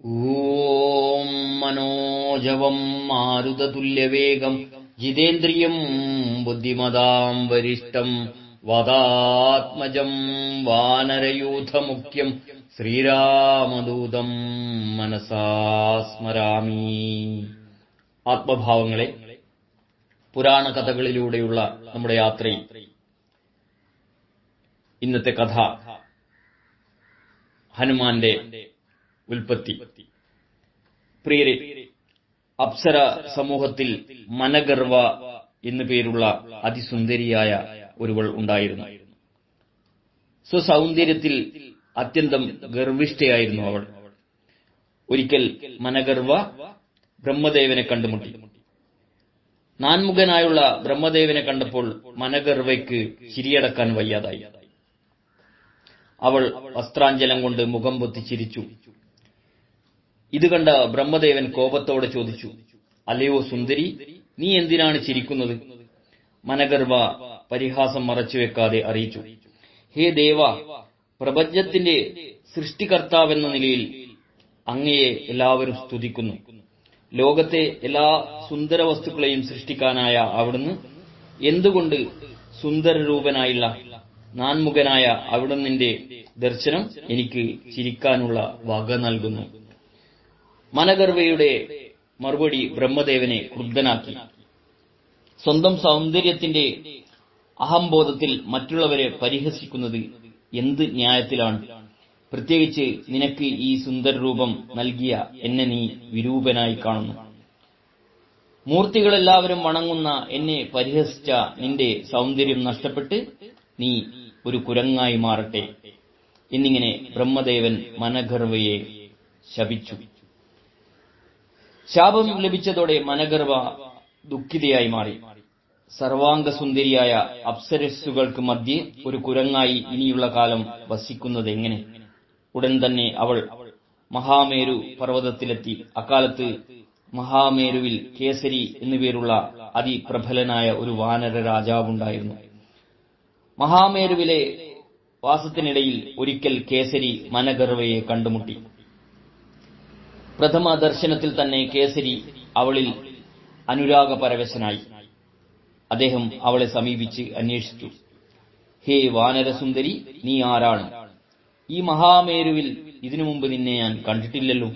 ॐ मनोजवम् मारुततुल्यवेगम् जितेन्द्रियम् बुद्धिमताम् वरिष्ठम् वदात्मजम् वानरयूथमुख्यम् ശ്രീരാമദൂതം മനസാ സ്മരാമി ആത്മഭാവങ്ങളെ പുരാണ കഥകളിലൂടെയുള്ള നമ്മുടെ യാത്രയിൽ ഇന്നത്തെ കഥ ഹനുമാന്റെ ഉൽപ്പത്തി. പ്രിയരെ അപ്സര സമൂഹത്തിൽ മനഗർവ എന്നു പേരുള്ള അതിസുന്ദരിയായ ഒരുവൾ ഉണ്ടായിരുന്നു. സ്വസൗന്ദര്യത്തിൽ അത്യന്തം ഗർവിഷ്ഠയായിരുന്നു അവൾ. ഒരിക്കൽ മനഗർവ ബ്രഹ്മദേവനെ കണ്ടുമുട്ടി. നാൻമുഖനായുള്ള ബ്രഹ്മദേവനെ കണ്ടപ്പോൾ മനഗർവയ്ക്ക് ചിരിയടക്കാൻ വയ്യാതായി. അവൾ വസ്ത്രാഞ്ചലം കൊണ്ട് മുഖം പൊത്തി ചിരിച്ചു ഇത് കണ്ട ബ്രഹ്മദേവൻ കോപത്തോടെ ചോദിച്ചു അല്ലയോ സുന്ദരി നീ എന്തിനാണ് ചിരിക്കുന്നത്? മനഗർവ പരിഹാസം മറച്ചുവെക്കാതെ അറിയിച്ചു ഹേ ദേവ പ്രപഞ്ചത്തിന്റെ സൃഷ്ടികർത്താവെന്ന നിലയിൽ അങ്ങയെ എല്ലാവരും സ്തുതിക്കുന്നു. ലോകത്തെ എല്ലാ സുന്ദര വസ്തുക്കളെയും സൃഷ്ടിക്കാനായ അവിടുന്ന് എന്തുകൊണ്ട് സുന്ദരരൂപനായുള്ള നാൻമുഖനായ അവിടുന്നിന്റെ ദർശനം എനിക്ക് ചിരിക്കാനുള്ള വക നൽകുന്നു. മനഗർവയുടെ മറുപടി ബ്രഹ്മദേവനെ ക്രുദ്ധനാക്കി. സ്വന്തം സൗന്ദര്യത്തിന്റെ അഹംബോധത്തിൽ മറ്റുള്ളവരെ പരിഹസിക്കുന്നത് എന്ത് ന്യായത്തിലാണ്? പ്രത്യേകിച്ച് നിനക്ക് ഈ സുന്ദരരൂപം നൽകിയ എന്നെ നീ വിരൂപനായി കാണുന്നു. മൂർത്തികളെല്ലാവരും വണങ്ങുന്ന എന്നെ പരിഹസിച്ച നിന്റെ സൗന്ദര്യം നഷ്ടപ്പെട്ട് നീ ഒരു കുരങ്ങായി മാറട്ടെ. എന്നിങ്ങനെ ബ്രഹ്മദേവൻ മനഗർവയെ ശപിച്ചു. ശാപം ലഭിച്ചതോടെ മനഗർവ ദുഃഖിതയായി മാറി. സർവാംഗസുന്ദരിയായ അപ്സരസ്സുകൾക്ക് മധ്യേ ഒരു കുരങ്ങായി ഇനിയുള്ള കാലം വസിക്കുന്നത് എങ്ങനെ? ഉടൻ തന്നെ അവൾ മഹാമേരു പർവതത്തിലെത്തി. അക്കാലത്ത് മഹാമേരുവിൽ കേസരി എന്നുപേരുള്ള അതിപ്രബലനായ ഒരു വാനര രാജാവുണ്ടായിരുന്നു. മഹാമേരുവിലെ വാസത്തിനിടയിൽ ഒരിക്കൽ കേസരി മനഗർവയെ കണ്ടുമുട്ടി. പ്രഥമ ദർശനത്തിൽ തന്നെ കേസരി അവളിൽ അനുരാഗപരവശനായി. അദ്ദേഹം അവളെ സമീപിച്ച് അന്വേഷിച്ചു. ഹേ വാനരസുന്ദരി നീ ആരാണ്? ഈ മഹാമേരുവിൽ ഇതിനു മുമ്പ് നിന്നെ ഞാൻ കണ്ടിട്ടില്ലല്ലോ.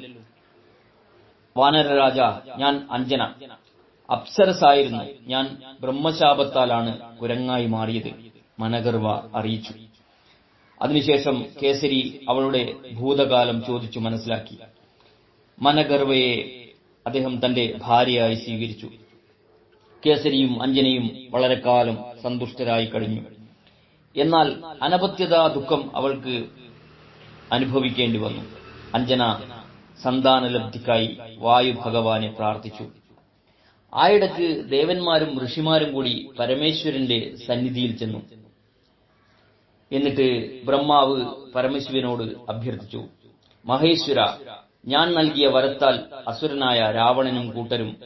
വാനരരാജ ഞാൻ അഞ്ജന. അപ്സരസായിരുന്നു. ഞാൻ ബ്രഹ്മശാപത്താലാണ് കുരങ്ങായി മാറിയത് മനഗർവ അറിയിച്ചു. അതിനുശേഷം കേസരി അവളുടെ ഭൂതകാലം ചോദിച്ചു മനസ്സിലാക്കി. മനഗർവയെ അദ്ദേഹം തന്റെ ഭാര്യയായി സ്വീകരിച്ചു. കേസരിയും അഞ്ജനയും വളരെ കാലം സന്തുഷ്ടരായി കഴിഞ്ഞു. എന്നാൽ അനപത്യതാ ദുഃഖം അവൾക്ക് അനുഭവിക്കേണ്ടി വന്നു. അഞ്ജന സന്താനലബ്ധിക്കായി വായു ഭഗവാനെ പ്രാർത്ഥിച്ചു. ആയിടക്ക് ദേവന്മാരും ഋഷിമാരും കൂടി പരമേശ്വരന്റെ സന്നിധിയിൽ ചെന്നു. എന്നിട്ട് ബ്രഹ്മാവ് പരമശിവനോട് അഭ്യർത്ഥിച്ചു മഹേശ്വര ഞാൻ നൽകിയ വരത്താൽ അസുരനായ രാവണനും കൂട്ടരും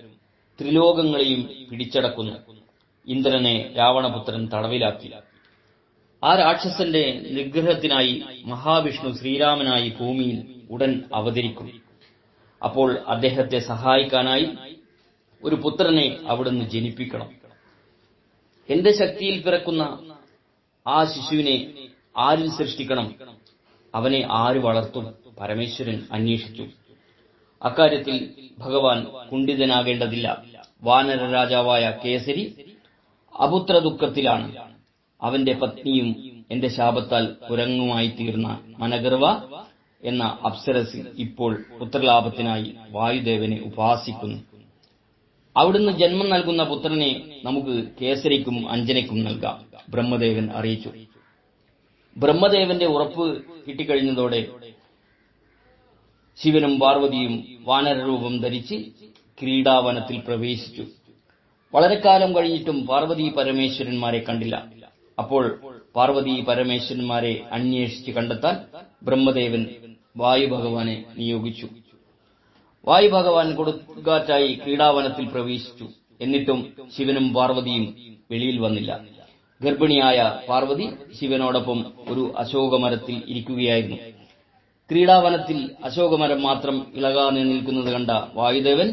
ത്രിലോകങ്ങളെയും പിടിച്ചടക്കുന്നു. ഇന്ദ്രനെ രാവണപുത്രൻ തടവിലാക്കി. ആ രാക്ഷസന്റെ നിഗ്രഹത്തിനായി മഹാവിഷ്ണു ശ്രീരാമനായി ഭൂമിയിൽ ഉടൻ അവതരിക്കും. അപ്പോൾ അദ്ദേഹത്തെ സഹായിക്കാനായി ഒരു പുത്രനെ അവിടുന്ന് ജനിപ്പിക്കണം. എന്റെ ശക്തിയിൽ പിറക്കുന്ന ആ ശിശുവിനെ ആരിൽ സൃഷ്ടിക്കണം? അവനെ ആര് വളർത്തും? പരമേശ്വരൻ അന്വേഷിച്ചു. അക്കാര്യത്തിൽ ഭഗവാൻ കുണ്ഠിതനാകേണ്ടതില്ല. വാനര രാജാവായ കേസരി അപുത്ര ദുഃഖത്തിലാണ് അവന്റെ പത്നിയും എന്റെ ശാപത്താൽ കുരങ്ങുമായി തീർന്ന മനഗർവ എന്ന അപ്സരസ് ഇപ്പോൾ പുത്രലാഭത്തിനായി വായുദേവനെ ഉപാസിക്കുന്നു. അവിടുന്ന് ജന്മം നൽകുന്ന പുത്രനെ നമുക്ക് കേസരിക്കും അഞ്ജനയ്ക്കും നൽകാം ബ്രഹ്മദേവൻ അറിയിച്ചു. ബ്രഹ്മദേവന്റെ ഉറപ്പ് കിട്ടിക്കഴിഞ്ഞതോടെ ശിവനും പാർവതിയും വാനരരൂപം ധരിച്ച് ക്രീഡാവനത്തിൽ പ്രവേശിച്ചു. വളരെ കാലം കഴിഞ്ഞിട്ടും പാർവതി പരമേശ്വരന്മാരെ കണ്ടില്ല. അപ്പോൾ പാർവതി പരമേശ്വരന്മാരെ അന്വേഷിച്ച് കണ്ടെത്താൻ ബ്രഹ്മദേവൻ വായു ഭഗവാനെ നിയോഗിച്ചു. വായു ഭഗവാൻ കൊടുങ്കാറ്റായി ക്രീഡാവനത്തിൽ പ്രവേശിച്ചു. എന്നിട്ടും ശിവനും പാർവതിയും വെളിയിൽ വന്നില്ല. ഗർഭിണിയായ പാർവതി ശിവനോടൊപ്പം ഒരു അശോകമരത്തിൽ ഇരിക്കുകയായിരുന്നു. ക്രീഡാവനത്തിൽ അശോകമരം മാത്രം ഇളകാതെ നിൽക്കുന്നത് കണ്ട വായുദേവൻ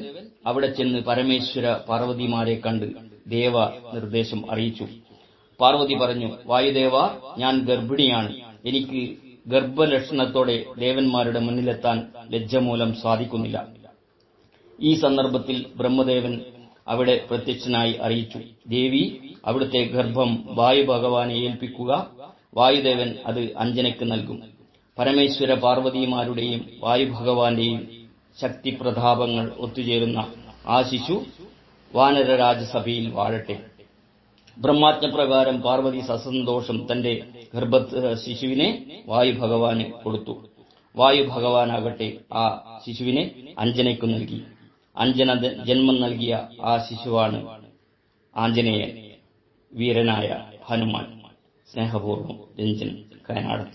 അവിടെ ചെന്ന് പരമേശ്വര പാർവതിമാരെ കണ്ട് ദേവ നിർദ്ദേശം അറിയിച്ചു. പാർവതി പറഞ്ഞു വായുദേവ ഞാൻ ഗർഭിണിയാണ്. എനിക്ക് ഗർഭലക്ഷണത്തോടെ ദേവന്മാരുടെ മുന്നിലെത്താൻ ലജ്ജമൂലം സാധിക്കുന്നില്ല. ഈ സന്ദർഭത്തിൽ ബ്രഹ്മദേവൻ അവിടെ പ്രത്യക്ഷനായി അറിയിച്ചു. ദേവി അവിടുത്തെ ഗർഭം വായു ഭഗവാനെ ഏൽപ്പിക്കുക. വായുദേവൻ അത് അഞ്ജനയ്ക്ക് നൽകും. പരമേശ്വര പാർവതിമാരുടെയും വായു ഭഗവാന്റെയും ശക്തിപ്രതാപങ്ങൾ ഒത്തുചേരുന്ന ആ ശിശു വാനര രാജസഭയിൽ വാഴട്ടെ. ബ്രഹ്മാജ്ഞപ്രകാരം പാർവതി സസന്തോഷം തന്റെ ഗർഭ ശിശുവിനെ വായു ഭഗവാന് കൊടുത്തു. വായു ഭഗവാനാകട്ടെ ആ ശിശുവിനെ അഞ്ജനയ്ക്കു നൽകി. അഞ്ജന ജന്മം നൽകിയ ആ ശിശുവാണ് ആഞ്ജനേയൻ വീരനായ ഹനുമാൻ. സ്നേഹപൂർവം രഞ്ജൻ കയനാടൻ